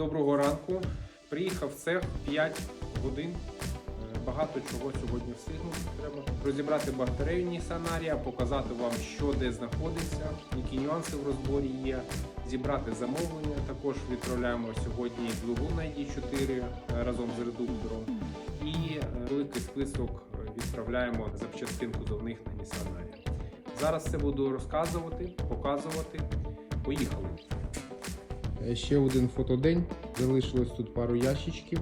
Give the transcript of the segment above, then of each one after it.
Доброго ранку. Приїхав в цех 5 годин. Е, Багато чого сьогодні встигнути треба. Розібрати батарею Nissan показати вам, що де знаходиться, які нюанси в розборі є, зібрати замовлення. Також відправляємо сьогодні двигун на ID4 е, разом з редуктором. І е, великий список відправляємо запчастин кузовних на Nissan. Зараз це буду розказувати, показувати. Поїхали. Е, Ще один фотодень. Залишилось тут пару ящичків,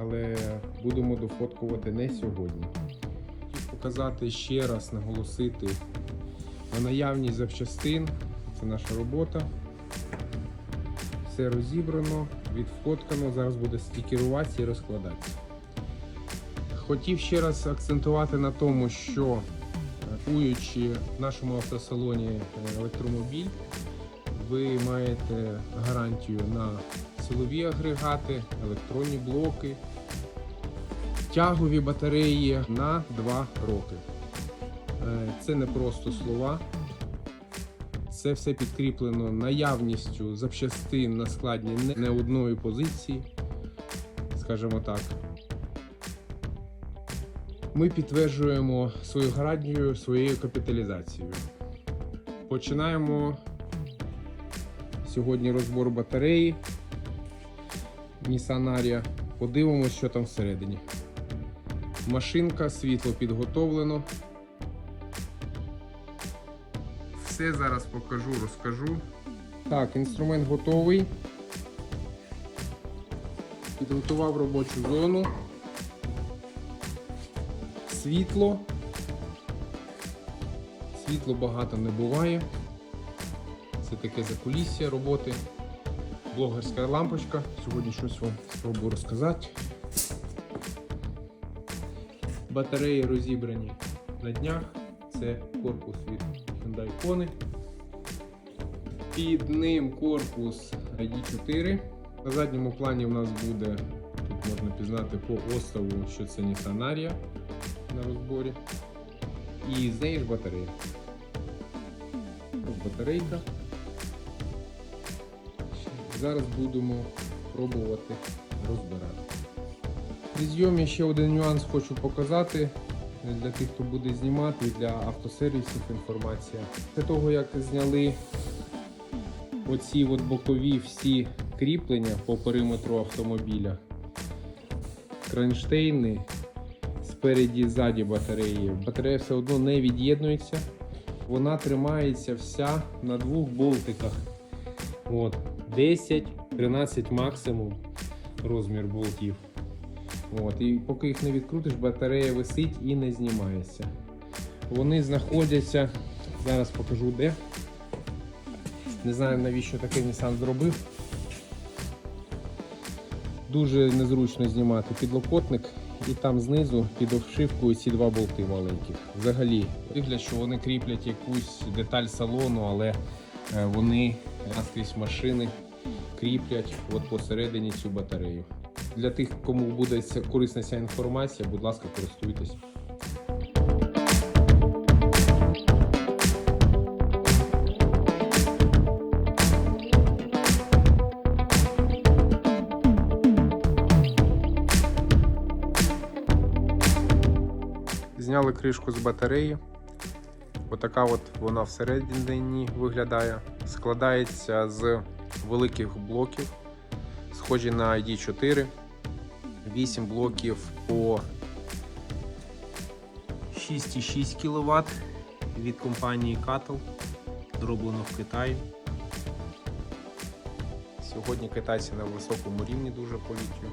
але будемо дофоткувати не сьогодні. Хотів показати ще раз, наголосити на наявність запчастин. Це наша робота. Все розібрано, відфоткано. Зараз буде стікеруватися і розкладатися. Хотів ще раз акцентувати на тому, що купуючи в нашому автосалоні е, електромобіль, ви маєте гарантію на силові агрегати, електронні блоки, тягові батареї на 2 роки. Е, Це не просто слова. Це все підкріплено наявністю запчастин на складі не- не одної позиції, скажімо так. Ми підтверджуємо свою гарантію своєю капіталізацією. Починаємо Сьогодні розбор батареї Nissan Ariya. Подивимось, що там всередині. Машинка, світло підготовлено. Все зараз покажу, розкажу. Так, інструмент готовий. Підготував робочу зону. Світло. Світло багато не буває. Це таке закулісся роботи. Блогерська лампочка. Сьогодні щось вам спробую розказати. Батареї розібрані на днях. Це корпус від Hyundai Kona. Під ним корпус ID4. На задньому плані в нас буде, тут можна пізнати по оставу, що це Nissan Ariya на розборі. І з неї ж батарея. Батарейка. Зараз будемо пробувати розбирати. При зйомі ще один нюанс хочу показати для тих, хто буде знімати, для автосервісів інформація. Після того, як зняли оці от бокові всі кріплення по периметру автомобіля, кронштейни спереді і ззаді батареї. Батарея все одно не від'єднується. Вона тримається вся на двох болтиках. От, 10-13 максимум розмір болтів. От, і поки їх не відкрутиш, батарея висить і не знімається. Вони знаходяться, зараз покажу де. Не знаю навіщо таке Nissan зробив. Дуже незручно знімати підлокотник і там знизу під обшивкою ці два болти маленьких. Взагалі, вигляд, що вони кріплять якусь деталь салону, але е, вони наскрізь машини кріплять от посередині цю батарею. Для тих, кому буде корисна ця інформація, будь ласка, користуйтесь. Зняли кришку з батареї. Отака от вона всередині виглядає. Складається з великих блоків, схожі на ID4. 8 блоків по 6,6 кВт від компанії Cattle. Зроблено в Китаї. Сьогодні китайці на високому рівні дуже по літію.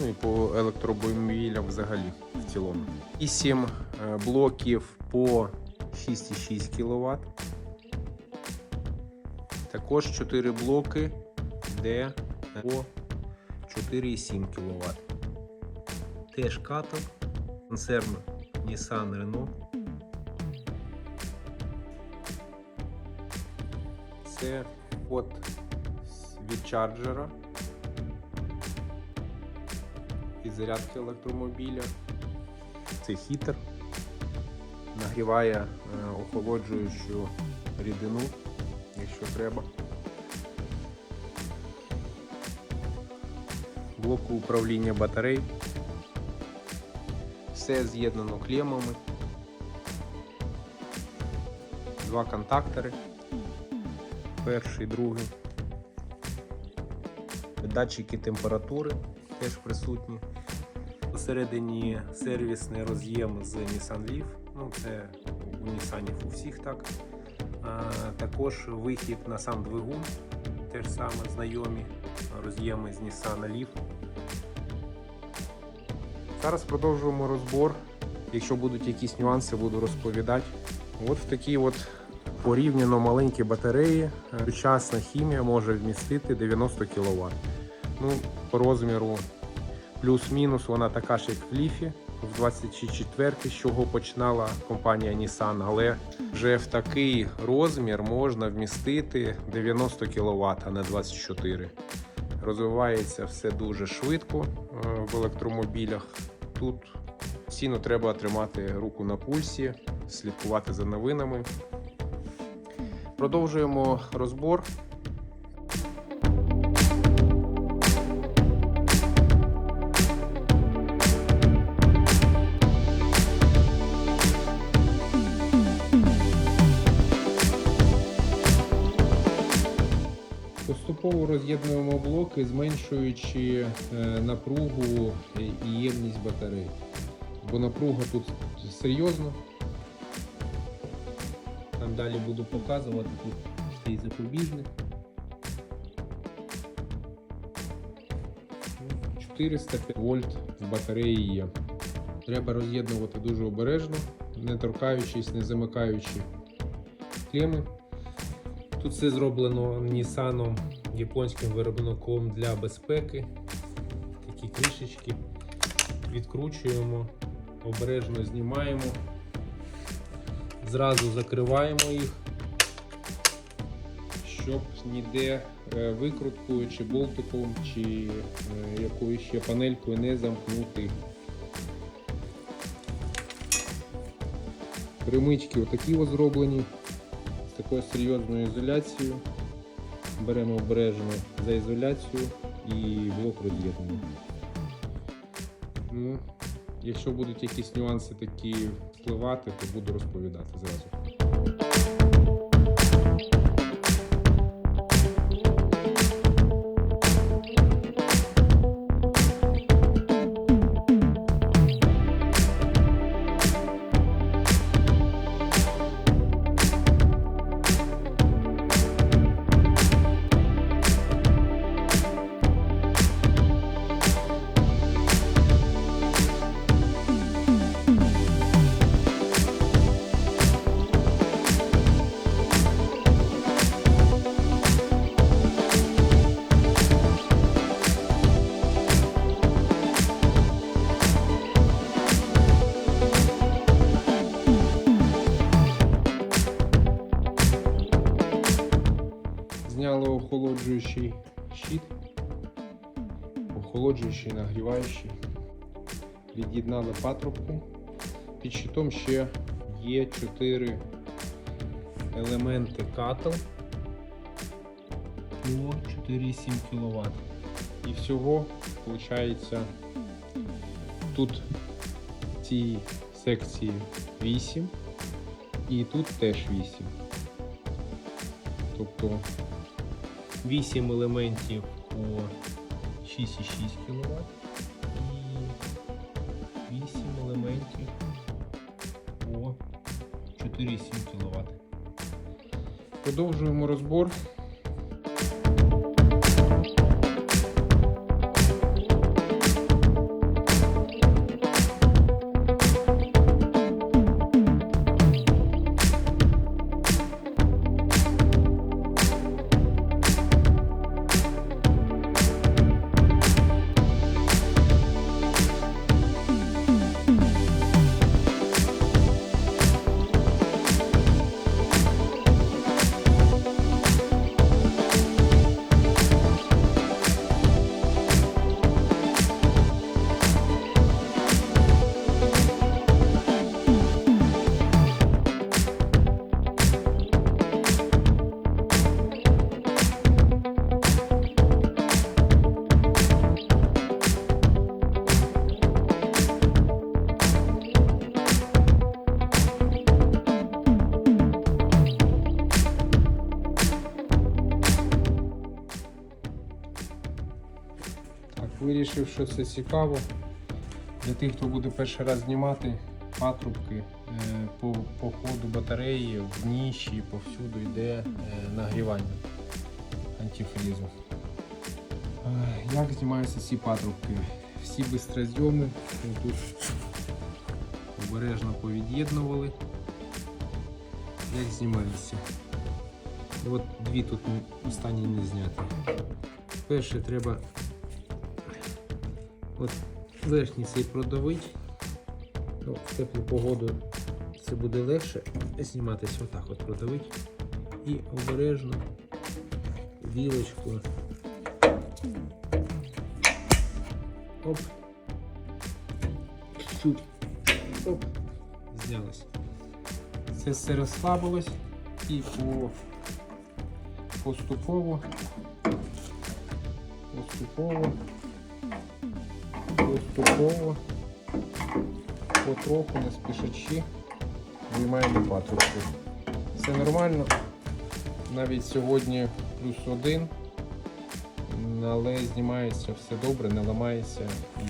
Ну і по електробомобілям взагалі в цілому. 8 е, блоків по 6,6 кВт. Також 4 блоки, де по 4,7 кВт. Теж каток, концерн Nissan Renault. Це от від чарджера від зарядки електромобіля. Це хітер. Нагріває е, охолоджуючу рідину, якщо треба. блоку управління батарей. Все з'єднано клемами. Два контактори. Перший, другий. Датчики температури теж присутні. Посередині сервісний роз'єм з Nissan Leaf. Ну, це у Nissan у всіх так. А, також вихід на сам двигун, теж саме знайомі роз'єми з Nissan Leaf. Зараз продовжуємо розбор. Якщо будуть якісь нюанси, буду розповідати. От в такій от порівняно маленькій батареї е, сучасна хімія може вмістити 90 кВт. Ну, по розміру плюс-мінус вона така ж, як в ліфі в 24 з чого починала компанія Nissan, але вже в такий розмір можна вмістити 90 кВт, а не 24. Розвивається все дуже швидко е, в електромобілях. Тут постійно треба тримати руку на пульсі, слідкувати за новинами. Продовжуємо розбор. Поступово роз'єднуємо блоки, зменшуючи е, напругу і ємність батареї. Бо напруга тут серйозна. Там далі буду показувати, тут стоїть запобіжник. 405 вольт в батареї є. Треба роз'єднувати дуже обережно, не торкаючись, не замикаючи клеми. Тут все зроблено Nissan японським виробником для безпеки. Такі кришечки. Відкручуємо, обережно знімаємо, зразу закриваємо їх, щоб ніде е, викруткою чи болтиком, чи е, якоюсь ще панелькою не замкнути. Примички отакі зроблені з такою серйозною ізоляцією. Беремо обережно за ізоляцію і блок роз'єднуємо. Ну, якщо будуть якісь нюанси такі впливати, то буду розповідати зразу. Охолоджуючий щит, охолоджуючий, нагріваючий. Від'єднали патрубку. Під щитом ще є 4 елементи катл по 4,7 кВт. І всього виходить тут в цій секції 8 і тут теж 8. Тобто 8 елементів по 6,6 кВт і 8 елементів по 4,7 кВт. Продовжуємо розбор. Вирішив, що це цікаво. Для тих, хто буде перший раз знімати патрубки е, по, по ходу батареї, в ніші, повсюду йде е, нагрівання антифрізу. Е, Як знімаються ці патрубки? Всі бистрозйоми. Тут обережно повід'єднували. Як знімаються? От дві тут останні не зняті. Перше треба от верхній цей продавити. Ну, в теплу погоду це буде легше зніматися отак от продавити. І обережно вілочкою. Оп. Чуть. Оп. Знялось. Це все розслабилось і по поступово поступово поступово потроху не спішачи виймаємо патрубки. Все нормально. Навіть сьогодні плюс один, але знімається все добре, не ламається. І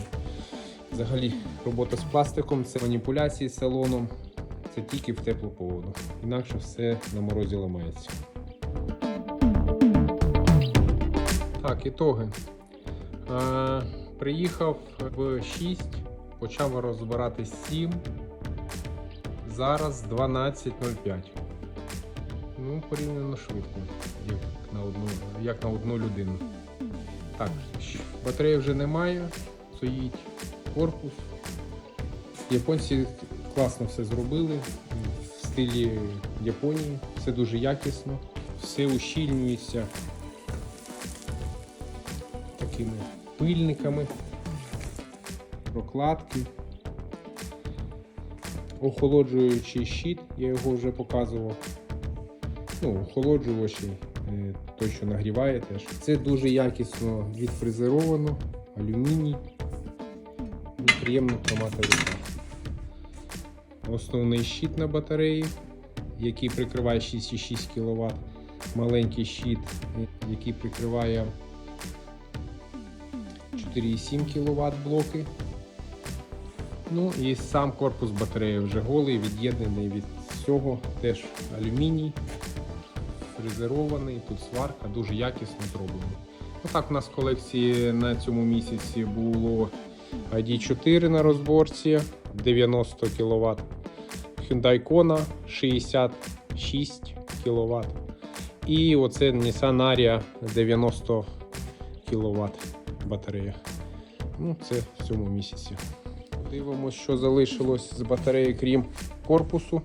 взагалі робота з пластиком це маніпуляції з салоном. Це тільки в теплу погоду. Інакше все на морозі ламається. Так, ітоги. Приїхав в 6, почав розбирати 7. Зараз 12.05. Ну, порівняно швидко, як на одну, як на одну людину. Так, батареї вже немає, стоїть корпус. Японці класно все зробили в стилі Японії, все дуже якісно, все ущільнюється пильниками, прокладки. Охолоджуючий щит, я його вже показував. Ну, охолоджувачі, е, той, що нагріває теж. Це дуже якісно відфрезеровано, алюміній. Ну, Приємно тримати в руках. Основний щит на батареї, який прикриває 6,6 кВт. Маленький щит, е, який прикриває 4,7 кВт блоки. Ну і сам корпус батареї вже голий, від'єднаний від всього, теж алюміній, фрезерований, тут сварка, дуже якісно зроблено. Отак у нас в колекції на цьому місяці було ID4 на розборці 90 кВт, Hyundai Kona 66 кВт. І оце Nissan Aria 90 кВт батарея. Ну, це в цьому місяці. Дивимося, що залишилось з батареї, крім корпусу.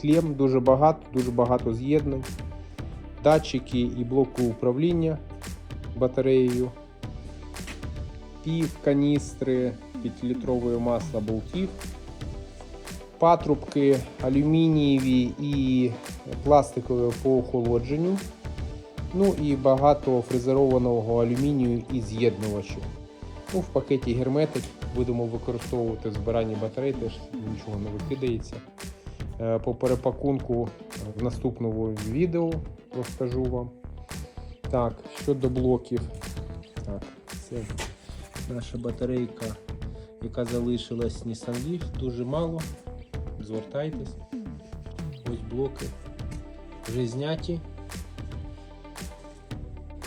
Клем дуже багато, дуже багато з'єднань. Датчики і блоку управління батареєю. Пів каністри 5-літрової масла болтів. Патрубки алюмінієві і пластикові по охолодженню. Ну і багато фрезерованого алюмінію і з'єднувачів. Ну, в пакеті герметик будемо використовувати в збиранні батарей, теж нічого не викидається. Е, По перепакунку в наступному відео розкажу вам. Так, щодо блоків. Так, це наша батарейка, яка залишилась Nissan Leaf, дуже мало. Звертайтесь. Ось блоки вже зняті.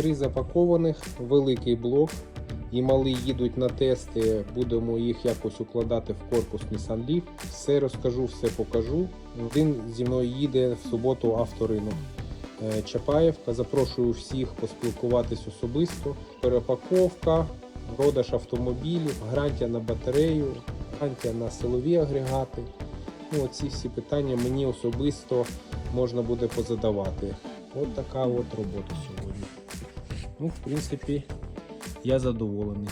Три запакованих, великий блок і малий їдуть на тести. Будемо їх якось укладати в корпус Nissan Leaf. Все розкажу, все покажу. Один зі мною їде в суботу авторинок. Е, Чапаєвка. Запрошую всіх поспілкуватись особисто. Перепаковка, продаж автомобілів, гарантія на батарею, гарантія на силові агрегати. Ну, ці всі питання мені особисто можна буде позадавати. От така от робота сьогодні. Ну, в принципі, я задоволений.